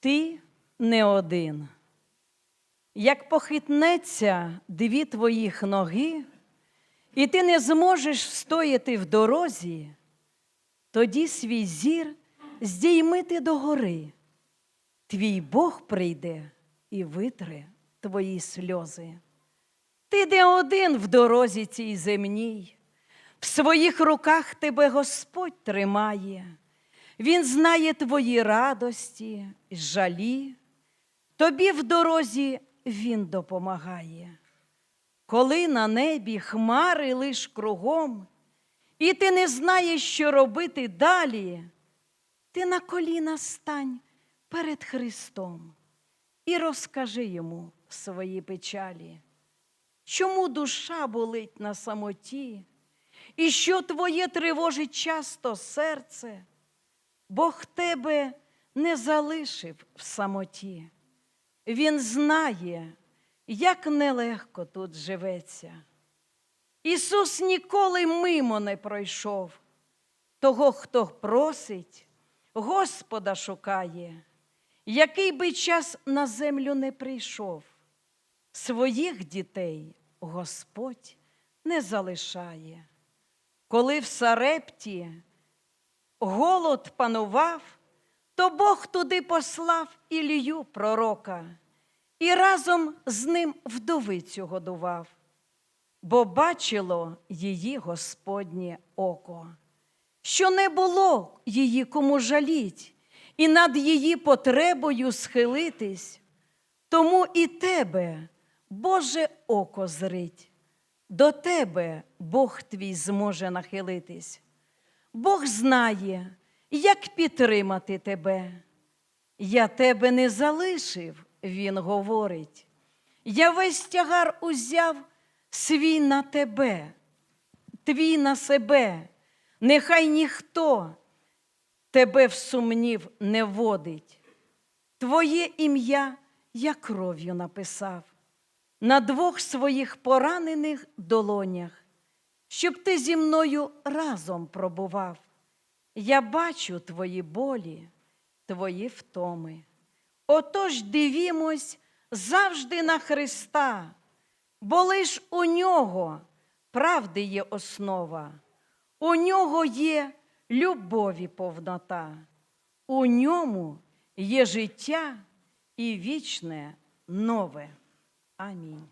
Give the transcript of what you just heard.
Ти не один. Як похитнеться дві твоїх ноги, і ти не зможеш встояти в дорозі, тоді свій зір здійми ти догори. Твій Бог прийде і витре твої сльози. Ти не один в дорозі цій земній, в своїх руках тебе Господь тримає. Він знає твої радості, жалі, тобі в дорозі Він допомагає. Коли на небі хмари лиш кругом, і ти не знаєш, що робити далі, ти на коліна стань перед Христом і розкажи йому свої печалі. Чому душа болить на самоті, і що твоє тривожить часто серце? Бог тебе не залишив в самоті. Він знає, як нелегко тут живеться. Ісус ніколи мимо не пройшов. Того, хто просить, Господа шукає, який би час на землю не прийшов. Своїх дітей Господь не залишає. Коли в Сарепті голод панував, то Бог туди послав Ілію пророка і разом з ним вдовицю годував, бо бачило її Господнє око, що не було її кому жаліть, і над її потребою схилитись, тому і тебе, Боже око зрить, до тебе Бог твій зможе нахилитись. Бог знає, як підтримати тебе. Я тебе не залишив, він говорить. Я весь тягар узяв свій на тебе, твій на себе. Нехай ніхто тебе в сумнів не водить. Твоє ім'я я кров'ю написав на двох своїх поранених долонях щоб ти зі мною разом пробував. Я бачу твої болі, твої втоми. Отож дивімось завжди на Христа, бо лиш у нього правди є основа, у нього є любові повнота, у ньому є життя і вічне нове. Амінь.